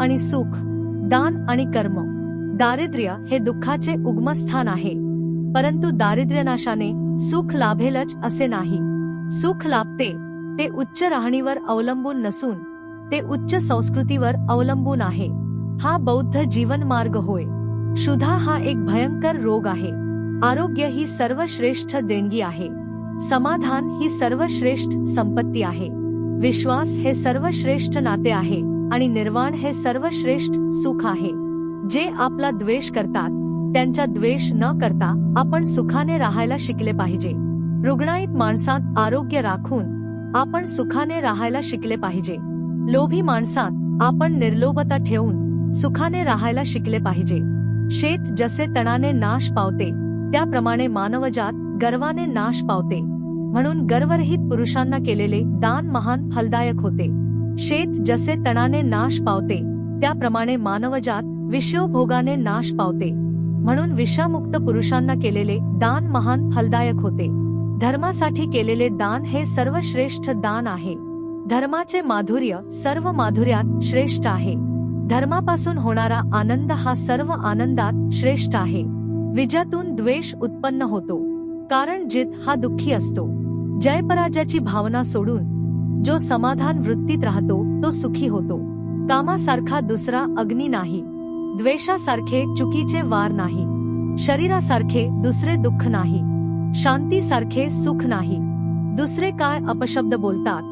आणि सुख, दान आणि कर्म. दारिद्र्य हे दुःखाचे उगमस्थान आहे. परंतु दारिद्र्यनाशाने सुख लाभेलच असे नाही. सुख लाभते, ते उच्च राहणीवर अवलंबून नसून, ते उच्च संस्कृतीवर अवलंबून आहे. हा बौद्ध जीवनमार्ग होय. क्षुधा हा एक भयंकर रोग आहे. आरोग्य ही सर्वश्रेष्ठ देणगी आहे. समाधान ही सर्वश्रेष्ठ संपत्ती आहे. विश्वास हे सर्वश्रेष्ठ नाते आहे. आणि निर्वाण हे सर्वश्रेष्ठ सुख आहे. जे आपला द्वेष करतात त्यांचा द्वेष न करता आपण सुखाने राहायला शिकले पाहिजे. रुग्णाईत माणसात आरोग्य राखून आपण सुखाने राहायला शिकले पाहिजे. लोभी माणसात आपण निर्लोभता ठेवून सुखाने राहायला शिकले पाहिजे. शेत जसे तणाने नाश पावते त्याप्रमाणे मानवजात गर्वाने नाश पावते. म्हणून गर्वरहित पुरुषांना केलेले दान महान फलदायक होते. शेत जसे तणाने नाश पावते त्याप्रमाणे मानवजात विषयोभोगाने नाश पावते. म्हणून विषामुक्त पुरुषांना केलेले दान महान फलदायक होते. धर्मासाठी केलेले दान हे सर्वश्रेष्ठ दान आहे. धर्माचे माधुर्य सर्व माधुर्यात श्रेष्ठ आहे. धर्मापासून होणारा आनंद हा सर्व आनंदात श्रेष्ठ आहे. विजयातून द्वेष उत्पन्न होतो. कारण जित हा दुःखी असतो. जयपराजयाची भावना सोडून जो समाधान वृत्तीत राहतो तो सुखी होतो. कामासारखा दुसरा अग्नी नाही. द्वेषासारखे चुकीचे वार नाही. शरीरासारखे दुसरे दुःख नाही. शांतीसारखे सुख नाही. दुसरे काय अपशब्द बोलतात?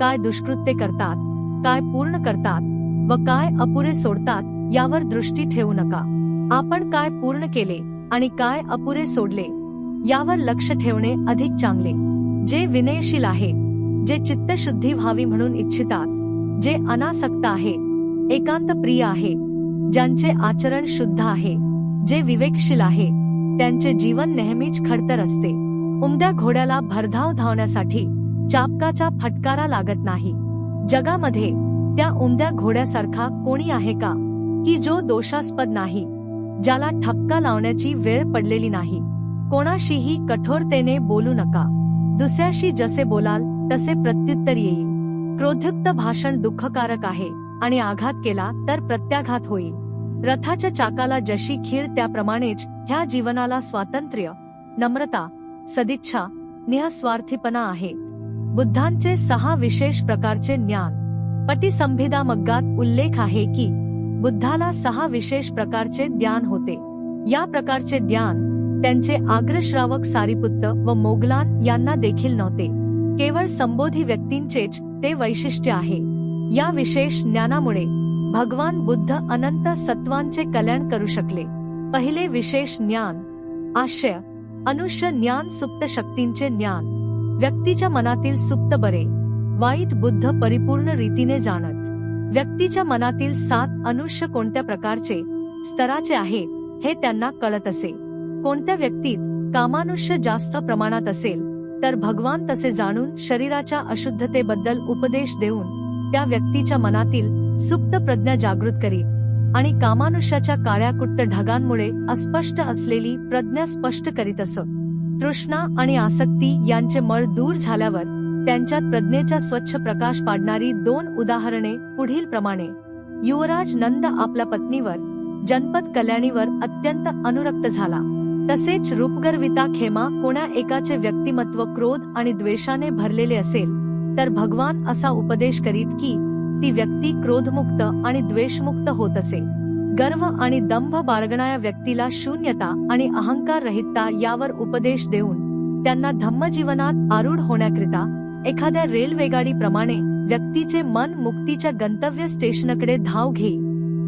काय दुष्कृत्य करतात? काय पूर्ण करतात? व काय अपुरे सोडतात? यावर दृष्टी ठेवू नका. आपण काय पूर्ण केले आणि काय अपुरे सोडले? यावर लक्ष ठेवणे अधिक चांगले. जे विनयशील आहे जे चित्तशुद्धी व्हावी म्हणून इच्छितात जे अनासक्त आहे एकांत प्रिय आहे ज्यांचे आचरण शुद्ध आहे जे विवेकशील आहे त्यांचे जीवन नेहमीच खडतर असते. उमद्या घोड्याला भरधाव धावण्यासाठी चापकाचा फटकारा लागत नाही. जगामध्ये त्या उमद्या घोड्यासारखा कोणी आहे का की जो दोषास्पद नाही ज्याला ठपका लावण्याची वेळ पडलेली नाही. कोणाशीही कठोरतेने बोलू नका. दुसऱ्याशी जसे बोलाल तसे प्रत्युत्तर येईल. क्रोधयुक्त भाषण दुःखकारक आहे आणि आघात केला तर प्रत्याघात होईल. रथाच्या चाकाला जशी खीर त्याप्रमाणेच ह्या जीवनाला स्वातंत्र्य नम्रता सदिच्छा निःस्वार्थीपणा आहे बुद्धांचे सहा विशेष प्रकारचे ज्ञान. पटीसंभिदा मग्गात उल्लेख आहे की बुद्धाला सहा विशेष प्रकारचे ज्ञान होते. या प्रकारचे ज्ञान त्यांचे आग्रश्रावक सारीपुत्त व मोगलान यांना देखील नव्हते. केवळ संबोधी व्यक्तींचेच ते वैशिष्ट्य आहे. या विशेष ज्ञानामुळे भगवान बुद्ध अनंत सत्वांचे कल्याण करू शकले. पहिले विशेष ज्ञान आशय अनुष्य ज्ञान सुप्त शक्तींचे ज्ञान. व्यक्तीच्या मनातील सुप्त बरे वाईट बुद्ध परिपूर्ण रीतीने जाणत. व्यक्तीच्या मनातील सात अनुष्य कोणत्या प्रकारचे स्तराचे आहे हे त्यांना कळत असे. कोणत्या व्यक्तीत कामानुष्य जास्त प्रमाणात असेल तर भगवान तसे जाणून शरीराच्या अशुद्धतेबद्दल उपदेश देऊन त्या व्यक्तीच्या मनातील सुप्त प्रज्ञा जागृत करीत आणि कामानुष्याच्या काळ्या कुट्ट ढगांमुळे अस्पष्ट असलेली प्रज्ञा स्पष्ट करीत असत. तृष्णा आणि आसक्ती यांचे मळ दूर झाल्यावर त्यांच्यात प्रज्ञेचा स्वच्छ प्रकाश पाडणारी दोन उदाहरणे पुढील प्रमाणे. युवराज नंद आपल्या पत्नीवर जनपद कल्याणीवर अत्यंत अनुरक्त झाला. तसेच रूपगर्विता खेमा कोणा एकाचे व्यक्तिमत्व क्रोध आणि द्वेषाने भरलेले असेल तर भगवान असा उपदेश करीत की ती व्यक्ती क्रोधमुक्त आणि द्वेषमुक्त होत असे. गर्व आणि दंभ बाळगणाऱ्या व्यक्तीला शून्यता आणि अहंकार रहितता यावर उपदेश देऊन त्यांना धम्मजीवनात आरूढ होण्याकरिता एखाद्या रेल्वेगाडीप्रमाणे व्यक्तीचे मन मुक्तीच्या गंतव्य स्टेशनकडे धाव घेई.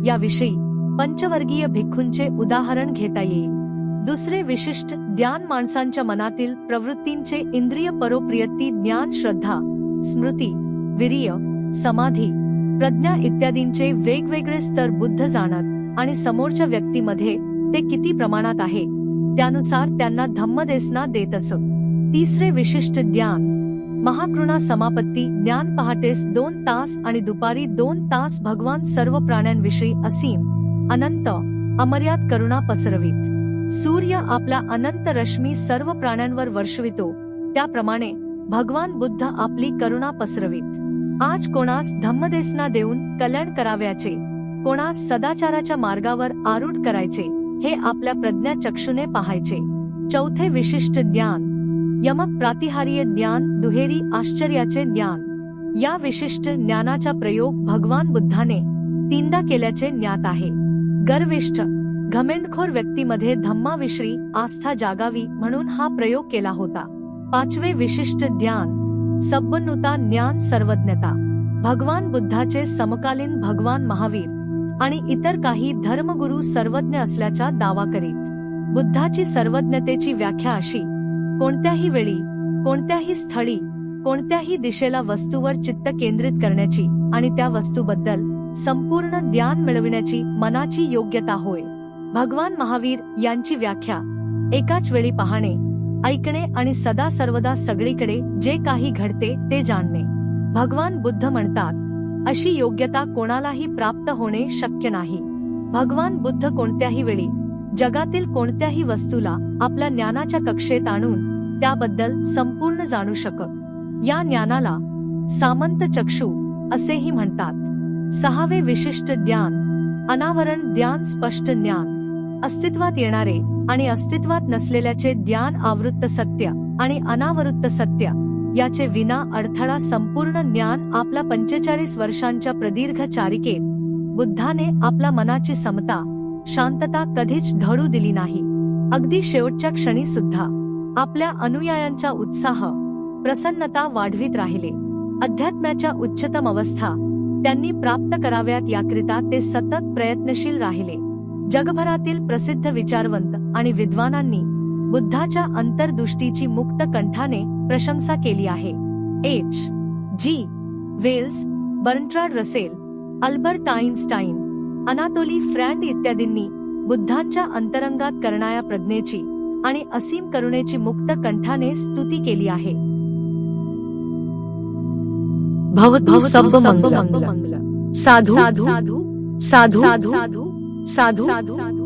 याविषयी पंचवर्गीय भिक्खूंचे उदाहरण घेता येईल. दुसरे विशिष्ट ज्ञान माणसांच्या मनातील प्रवृत्तींचे इंद्रिय परोप्रियती ज्ञान श्रद्धा स्मृती वीर्य समाधी प्रज्ञा इत्यादींचे वेगवेगळे स्तर बुद्ध जाणत आणि समोरच्या व्यक्तीमध्ये ते किती प्रमाणात आहे त्यानुसार त्यांना धम्मदेसना देत असत. तिसरे विशिष्ट ज्ञान. महाकृणा समापत्ती ज्ञान पहाटेस दोन तास आणि दुपारी दोन तास भगवान सर्व प्राण्यांविषयी असीम अनंत अमर्याद करुणा पसरवीत. सूर्य आपला अनंत रश्मी सर्व प्राण्यांवर वर्षवितो. त्याप्रमाणे भगवान बुद्ध आपली करुणा पसरवीत. आज कोणास धम्मदेसना देऊन कल्याण कराव्याचे कोणास सदाचाराच्या मार्गावर आरूढ करायचे हे आपल्या प्रज्ञा चक्षुने पाहायचे. चौथे विशिष्ट ज्ञान. यमक प्रातिहार्य ज्ञान दुहेरी आश्चर्याचे ज्ञान. या विशिष्ट ज्ञानाचा प्रयोग भगवान बुद्धाने तीनदा केल्याचे ज्ञात आहे. गर्विष्ठ घमेंडखोर व्यक्तीमध्ये धम्माविश्री आस्था जागावी म्हणून हा प्रयोग केला होता. पाचवे विशिष्ट ज्ञान संपन्नता ज्ञान सर्वज्ञता. भगवान बुद्धाचे समकालीन भगवान महावीर आणि इतर काही धर्मगुरू सर्वज्ञ असल्याचा दावा करीत. बुद्धाची सर्वज्ञतेची व्याख्या अशी कोणत्याही वेळी कोणत्याही स्थळी कोणत्याही दिशेला वस्तूवर चित्त केंद्रित करण्याची आणि त्या वस्तूबद्दल संपूर्ण ज्ञान मिळविण्याची मनाची योग्यता होय. भगवान महावीर यांची व्याख्या. एकाच वेळी पाहणे ऐकणे आणि सदा सर्वदा सगळीकडे जे काही घडते ते जाणणे. भगवान बुद्ध म्हणतात अशी योग्यता कोणालाही प्राप्त होणे शक्य नाही. भगवान बुद्ध कोणत्याही वेळी जगातील कोणत्याही वस्तूला आपल्या ज्ञानाच्या कक्षेत आणून त्याबद्दल संपूर्ण जाणू शकत. या ज्ञानाला सामंत चक्षू असेही म्हणतात. सहावे विशिष्ट ज्ञान अनावरण ज्ञान स्पष्ट ज्ञान. अस्तित्वात येणारे आणि अस्तित्वात नसलेल्याचे ज्ञान आवृत्त सत्य आणि अनावृत्त सत्य. याचे विना अडथळा संपूर्ण ज्ञान आपल्या पंचेचाळीस वर्षांच्या प्रदीर्घ चारिकेत. बुद्धाने आपल्या मनाची समता शांतता कधीच ढळू दिली नाही. अगदी शेवटच्या क्षणी सुद्धा आपल्या अनुयायांचा उत्साह प्रसन्नता वाढवित राहिले. अध्यात्म्याच्या उच्चतम अवस्था त्यांनी प्राप्त कराव्यात याकरिता ते सतत प्रयत्नशील राहिले. जगभरातील प्रसिद्ध विचारवंत आणि विद्वानांनी बुद्धाच्या अंतर्दृष्टीची मुक्त कंठाने प्रशंसा केली आहे. H. G. Wells Bertrand Russell Albert Einstein Anatole France इत्यादींनी बुद्धांच्या अंतरंगात करणाऱ्या प्रज्ञेची आणि असीम करुणेची मुक्त कंठाने स्तुती केली आहे. भवतु मंगल साधू साधू साधू साधू साधू? साधू?